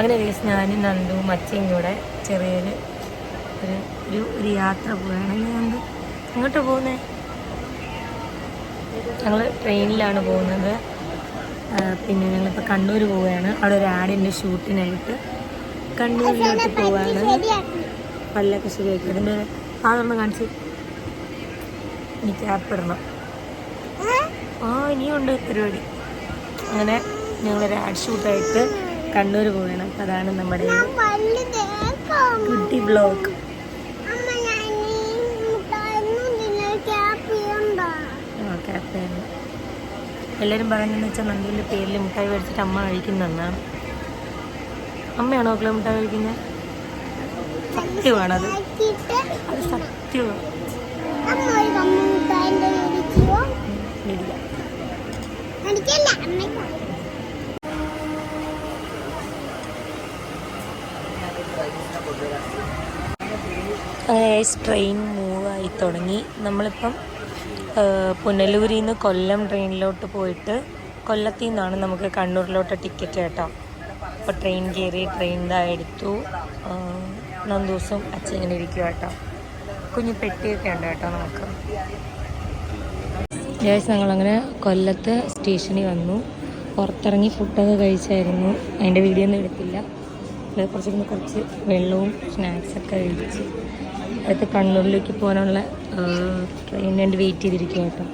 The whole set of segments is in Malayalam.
അങ്ങനെ ഗൈസ് ഞാനും നന്ദു മച്ചയും കൂടെ ചെറിയൊരു ഒരു ഒരു ഒരു യാത്ര പോവുകയാണെങ്കിൽ നന്ദു എങ്ങോട്ട് പോകുന്നേ? ഞങ്ങൾ ട്രെയിനിലാണ് പോകുന്നത്. പിന്നെ ഞങ്ങളിപ്പോൾ കണ്ണൂർ പോവുകയാണ്. അവിടെ ഒരു ആഡിന്റെ ഷൂട്ടിനായിട്ട്. കണ്ണൂരിലോട്ട് പോവുകയാണ് പല്ലൊക്കെ ശരിയാക്കി. അതിന്റെ അതൊന്ന് കാണിച്ച് ഇനി ക്യാപ്പ് ആ ഇനിയുണ്ട് പരിപാടി. അങ്ങനെ ഞങ്ങളൊരു ആഡ് ഷൂട്ടായിട്ട് കണ്ണൂർ പോവുകയാണ് അതാണ് നമ്മുടെ കുട്ടി ബ്ലോഗ് എല്ലാവരും പറയുന്നതെന്ന് വെച്ചാൽ നന്ദിന്റെ പേരിൽ മിഠായി മേടിച്ചിട്ട് അമ്മ കഴിക്കുന്നതെന്നാണ് അമ്മയാണോ ഒക്കെ മിഠായി കഴിക്കുന്നത് സത്യമാണത്. അത് സത്യമാണ് ഇല്ല ട്രെയിൻ മൂവായി തുടങ്ങി. നമ്മളിപ്പം പുനലൂരിൽ നിന്ന് കൊല്ലം ട്രെയിനിലോട്ട് പോയിട്ട് കൊല്ലത്തിൽ നിന്നാണ് നമുക്ക് കണ്ണൂരിലോട്ട് ടിക്കറ്റ് കേട്ടോ. അപ്പോൾ ട്രെയിൻ കയറി ട്രെയിൻ ഇതാ എടുത്തു. ആ, ദിവസം അച്ഛൻ ഇങ്ങനെ ഇരിക്കുക കേട്ടോ. കുഞ്ഞു പെട്ടിയൊക്കെ ഉണ്ട് കേട്ടോ നമുക്ക്. ജേഴ്സ് ഞങ്ങളങ്ങനെ കൊല്ലത്ത് സ്റ്റേഷനിൽ വന്നു. പുറത്തിറങ്ങി ഫുഡൊക്കെ കഴിച്ചായിരുന്നു. അതിന്റെ വീഡിയോ ഒന്നും എടുത്തില്ല. കുറച്ച് കുറച്ച് വെള്ളവും സ്നാക്സൊക്കെ കഴിച്ച്. അടുത്ത് കണ്ണൂരിലേക്ക് പോകാനുള്ള ട്രെയിനിന് വേണ്ടി വെയിറ്റ് ചെയ്തിരിക്കുക കേട്ടോ.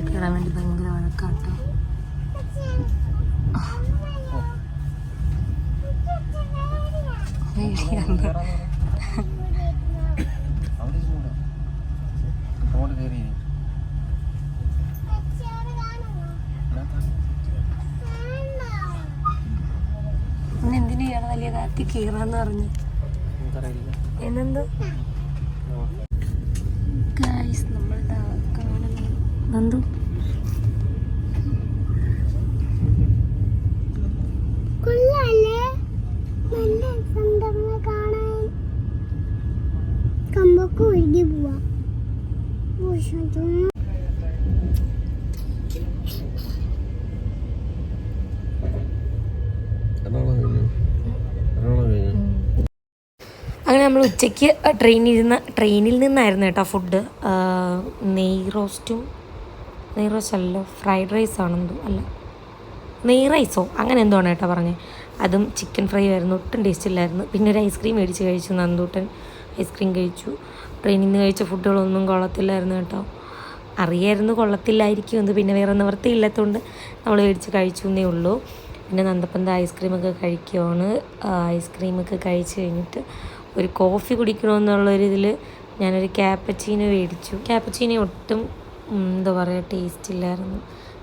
മുകളിൽ കയറാൻ വേണ്ടി ഭയങ്കര വഴക്കാട്ടോ. അവിടെ എന്തിനു ഇയാൾ വലിയ കാത്തി കീറാന്ന് പറഞ്ഞു. എന്നെന്തോ? ഗായ്സ് കാണുന്നു നന്ദു. കമ്പൊക്കെ ഒഴുകി പോവാ. അങ്ങനെ നമ്മൾ ഉച്ചയ്ക്ക് ട്രെയിനിൽ ഇരുന്ന് ട്രെയിനിൽ നിന്നായിരുന്നു കേട്ടോ ഫുഡ് നെയ് റോസ്റ്റും നെയ് ഫ്രൈഡ് റൈസ് ആണെന്തോ അല്ല നെയ് റൈസോ അങ്ങനെ എന്തോ ആണ് കേട്ടോ പറഞ്ഞത് അതും ചിക്കൻ ഫ്രൈ ആയിരുന്നു ഒട്ടും ടേസ്റ്റ് ഇല്ലായിരുന്നു. പിന്നെ ഒരു ഐസ്ക്രീം മേടിച്ച് കഴിച്ചു നന്ദൂട്ടൻ ഐസ്ക്രീം കഴിച്ചു. ട്രെയിനിൽ നിന്ന് കഴിച്ച ഫുഡുകളൊന്നും കൊള്ളത്തില്ലായിരുന്നു കേട്ടോ. അറിയായിരുന്നു കൊള്ളത്തില്ലായിരിക്കും എന്ന് പിന്നെ വേറെ നിവൃത്തിയില്ലാത്തതുകൊണ്ട് നമ്മൾ മേടിച്ച് കഴിച്ചു എന്നേ ഉള്ളൂ. പിന്നെ നന്ദപ്പന്ത ഐസ്ക്രീമൊക്കെ കഴിക്കുകയാണ് ഐസ്ക്രീമൊക്കെ കഴിച്ച് കഴിഞ്ഞിട്ട് ഒരു കോഫി കുടിക്കണമെന്നുള്ളൊരിതിൽ ഞാനൊരു ക്യാപ്പച്ചീനോ മേടിച്ചു. ക്യാപ്പച്ചീനോ ഒട്ടും എന്താ പറയുക ടേസ്റ്റ് ഇല്ലായിരുന്നു.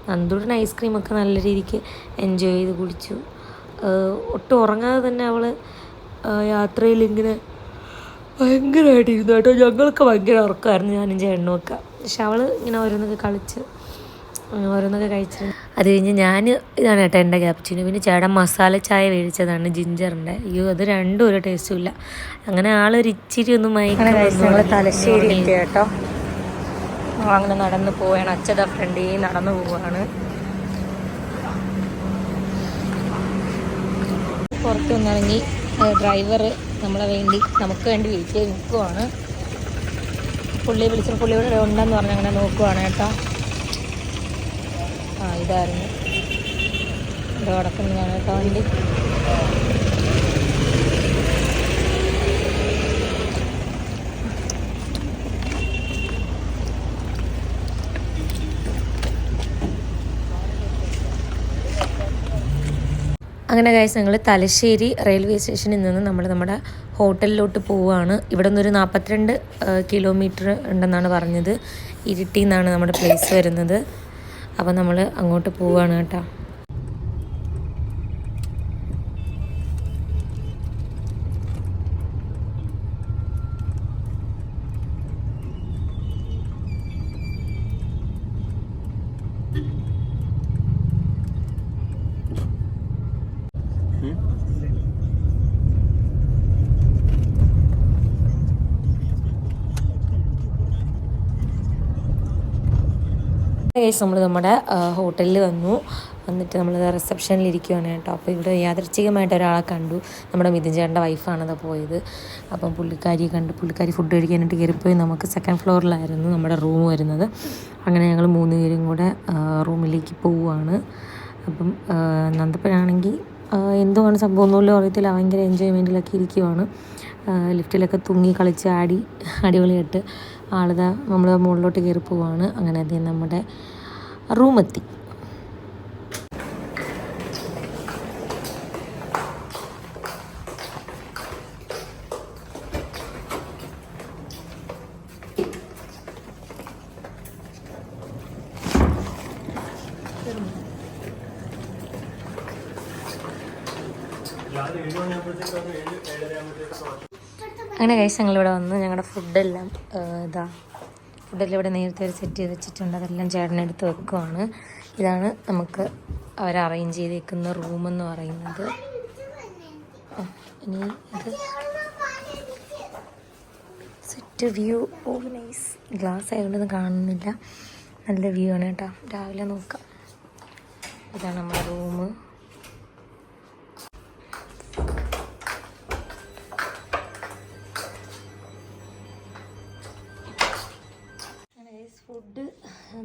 നന്ദുടൻ ഐസ്ക്രീമൊക്കെ നല്ല രീതിക്ക് എൻജോയ് ചെയ്ത് കുടിച്ചു. ഒട്ടും ഉറങ്ങാതെ തന്നെ അവൾ യാത്രയിൽ ഇങ്ങനെ ഭയങ്കരമായിട്ട് ഇരുന്നു കേട്ടോ. ഞങ്ങൾക്ക് ഭയങ്കര ഉറക്കമായിരുന്നു ഞാനും ചേട്ടനും ഒക്കെ. പക്ഷെ അവൾ ഇങ്ങനെ ഓരോന്നൊക്കെ കളിച്ച് ഓരോന്നൊക്കെ കഴിച്ചു അത് കഴിഞ്ഞ് ഞാൻ ഇതാണ് കേട്ടോ എന്റെ ക്യാപ്ച്ചിന് പിന്നെ ചേട്ടൻ മസാല ചായ മേടിച്ചതാണ് ജിഞ്ചറിന്റെ. അയ്യോ അത് രണ്ടും ഒരു ടേസ്റ്റും ഇല്ല. അങ്ങനെ ആളൊരു ഇച്ചിരി ഒന്നും മയങ്ങൾ തലശ്ശേരി കേട്ടോ. അങ്ങനെ നടന്ന് പോവുകയാണ് അച്ഛത ഫ്രണ്ടിൽ നടന്നു പോവുകയാണ് പുറത്തുനിന്നിറങ്ങി ഡ്രൈവർ നമ്മളെ വേണ്ടി നമുക്ക് വേണ്ടി വെയിറ്റ് ചെയ്ത് നിൽക്കുവാണ്. പുള്ളി വിളിച്ച പുള്ളി ഇവിടെ ഉണ്ടെന്ന് പറഞ്ഞ് അങ്ങനെ നോക്കുവാണ് കേട്ടോ. ആ ഇതായിരുന്നു. ഇവിടെ ഞാൻ കേട്ടോ വണ്ടി. അങ്ങനെ കഴിച്ച് ഞങ്ങൾ തലശ്ശേരി റെയിൽവേ സ്റ്റേഷനിൽ നിന്ന് നമ്മൾ നമ്മുടെ ഹോട്ടലിലോട്ട് പോവുകയാണ്. ഇവിടെ നിന്നൊരു നാൽപ്പത്തിരണ്ട് കിലോമീറ്റർ ഉണ്ടെന്നാണ് പറഞ്ഞത്. ഇരിട്ടി നിന്നാണ് നമ്മുടെ പ്ലേസ് വരുന്നത്. അപ്പോൾ നമ്മൾ അങ്ങോട്ട് പോവുകയാണ് കേട്ടോ. കേസ് നമ്മൾ നമ്മുടെ ഹോട്ടലിൽ വന്നു. വന്നിട്ട് നമ്മൾ റിസപ്ഷനിൽ ഇരിക്കുകയാണ് കേട്ടോ. അപ്പോൾ ഇവിടെ യാദൃച്ഛികമായിട്ട് ഒരാളെ കണ്ടു. നമ്മുടെ മിഥുൻ ചേട്ടന്റെ വൈഫാണത് പോയത്. അപ്പം പുള്ളിക്കാരി കണ്ട്. പുള്ളിക്കാരി ഫുഡ് കഴിക്കാനായിട്ട് കയറിപ്പോയി. നമുക്ക് സെക്കൻഡ് ഫ്ലോറിലായിരുന്നു നമ്മുടെ റൂം വരുന്നത്. അങ്ങനെ ഞങ്ങൾ മൂന്ന് പേരും കൂടെ റൂമിലേക്ക് പോവുകയാണ് അപ്പം നന്ദപ്പനാണെങ്കിൽ എന്തുവാണ് സംഭവം ഒന്നുമില്ല അറിയത്തില്ല. ഭയങ്കര എൻജോയ്മെന്റിലൊക്കെ ഇരിക്കുവാണ്. ലിഫ്റ്റിലൊക്കെ തൂങ്ങി കളിച്ച് ആടി അടിപൊളിയായിട്ട് ആളിതാ നമ്മൾ മുകളിലോട്ട് കയറി പോവാണ്. അങ്ങനെ അതേ നമ്മുടെ റൂമെത്തി. അങ്ങനെ കഴിച്ച് ഞങ്ങളിവിടെ വന്ന് ഞങ്ങളുടെ ഫുഡെല്ലാം ഇതാ ഫുഡെല്ലാം ഇവിടെ നേരത്തെ സെറ്റ് ചെയ്ത് വെച്ചിട്ടുണ്ട്. അതെല്ലാം ചേട്ടനെടുത്ത് വെക്കുവാണ്. ഇതാണ് നമുക്ക് അവർ അറേഞ്ച് ചെയ്തേക്കുന്ന റൂമെന്ന് പറയുന്നത്. ഇനി ഇത് set view oh nice glass ആയതുകൊണ്ടൊന്നും കാണുന്നില്ല. നല്ല വ്യൂ ആണ് കേട്ടോ. രാവിലെ നോക്കാം. ഇതാണ് നമ്മുടെ റൂം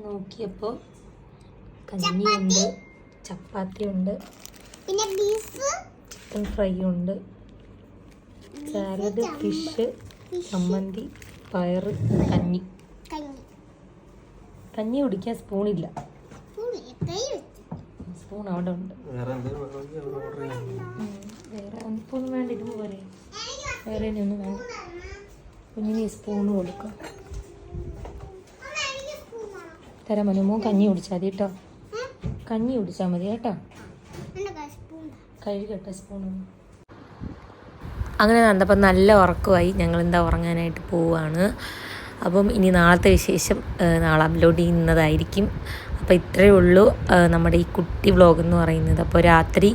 നോക്കിയപ്പോൾ കഞ്ഞിയുണ്ട് ചപ്പാത്തി ഉണ്ട് പിന്നെ ബീഫ്? ചിക്കൻ ഫ്രൈ ഉണ്ട് സാലഡ് ഫിഷ് ചമ്മന്തി പയറ് കഞ്ഞി. കഞ്ഞി. കുടിക്കാൻ സ്പൂണില്ല. പുളി കൈ വെച്ച്. സ്പൂൺ അവിടെ ഉണ്ട്. വേറെ എന്തെങ്കിലും വേണമെങ്കിൽ അവിടെ ഓർഡർ ചെയ്യാം. വേറെ ഇപ്പോൾ ഒന്നും വേണ്ട ഇതുപോലെ പോരെ വേറെ ഇനി ഒന്നും വേണ്ട. കുഞ്ഞിന് സ്പൂണ് കൊടുക്കാം. തരാം മനുമോ കഞ്ഞി കുടിച്ചാൽ മതി കേട്ടോ. കഞ്ഞി കുടിച്ചാൽ മതി കേട്ടോ. കഴുകട്ടെ സ്പൂണൊന്നും അങ്ങനെ വന്നപ്പോൾ നല്ല ഉറക്കമായി. ഞങ്ങൾ എന്താ ഉറങ്ങാനായിട്ട് പോവുകയാണ് അപ്പം ഇനി നാളത്തെ വിശേഷം നാളെ അപ്ലോഡ് ചെയ്യുന്നതായിരിക്കും. അപ്പോൾ ഇത്രയേ ഉള്ളൂ നമ്മുടെ ഈ കുട്ടി വ്ളോഗ് എന്ന് പറയുന്നത്. അപ്പോൾ രാത്രി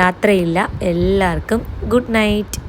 യാത്രയില്ല. എല്ലാവർക്കും ഗുഡ് നൈറ്റ്